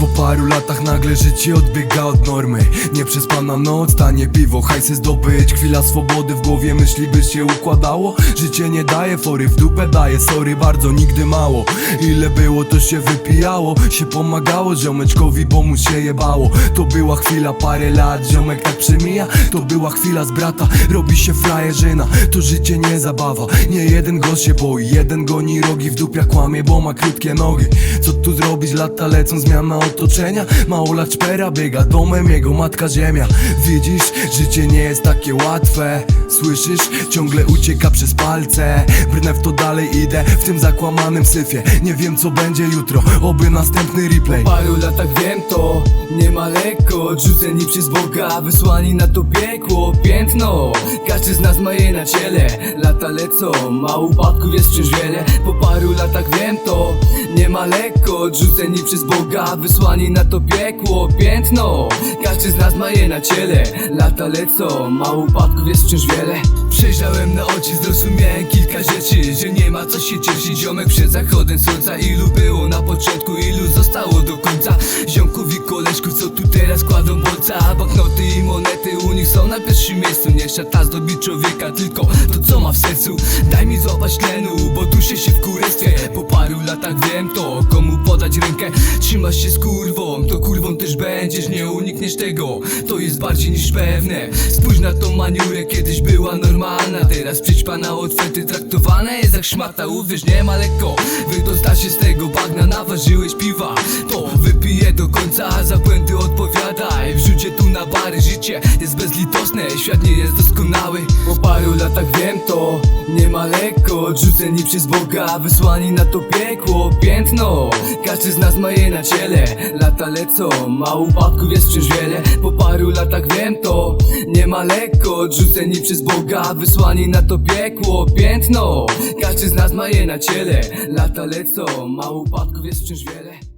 tipo paru latach nagle życie odbiega od normy. Nieprzespana noc, tanie piwo, hajsy zdobyć Chwila swobody w głowie, myśli by się układało. Życie nie daje fory, w dupę daje, sorry bardzo, nigdy mało. Ile było to się wypijało, się pomagało Ziomeczkowi, bo mu się jebało. To była chwila, parę lat, ziomek tak przemija. To była chwila z brata, robi się frajerzyna. To życie nie zabawa, nie jeden gość się boi. Jeden goni rogi w dupia, kłamie, bo ma krótkie nogi. Co tu zrobić, lata lecą, zmiana otoczenia Mało lat szpera biega, domem jego matka ziemia. Widzisz, życie nie jest takie łatwe. Słyszysz, ciągle ucieka przez palce. Brnę w to dalej, idę w tym zakłamanym syfie. Nie wiem co będzie jutro, oby następny replay. Po paru latach wiem to, nie ma lekko. Odrzuceni przez Boga, wysłani na to piekło. Piętno, każdy z nas ma je na ciele. Lata lecą, ma upadków jest wciąż wiele. Po paru latach wiem to, ma lekko Odrzuceni przez Boga, wysłani na to piekło Piętno, każdy z nas ma je na ciele Lata lecą, ma upadków jest wciąż wiele. Przejrzałem na oczy, zrozumiałem kilka rzeczy Że nie ma co się cieszyć, ziomek przed zachodem słońca Ilu było na początku, ilu zostało do końca. Ziomków i koleżków, co tu teraz kładą bolca Banknoty i monety są na pierwszym miejscu. Nie szata zdobi człowieka, tylko to co ma w sercu. Daj mi złapać tlenu, bo duszę się w kurestwie Po paru latach wiem to, komu podać rękę. Trzymasz się z kurwą, to kurwą też będziesz. Nie unikniesz tego, to jest bardziej niż pewne. Spójrz na tą maniurę, kiedyś była normalna. Teraz przećpana odwety traktowana jest jak szmata. Uwierz, nie ma lekko, wydostać się z tego bagna Naważyłeś Życie jest bezlitosne, świat nie jest doskonały. Po paru latach wiem to, nie ma lekko Odrzuceni przez Boga, wysłani na to piekło Piętno, każdy z nas ma je na ciele Lata lecą, ma upadków jest wciąż wiele. Po paru latach wiem to, nie ma lekko Odrzuceni przez Boga, wysłani na to piekło Piętno, każdy z nas ma je na ciele Lata lecą, ma upadków jest wciąż wiele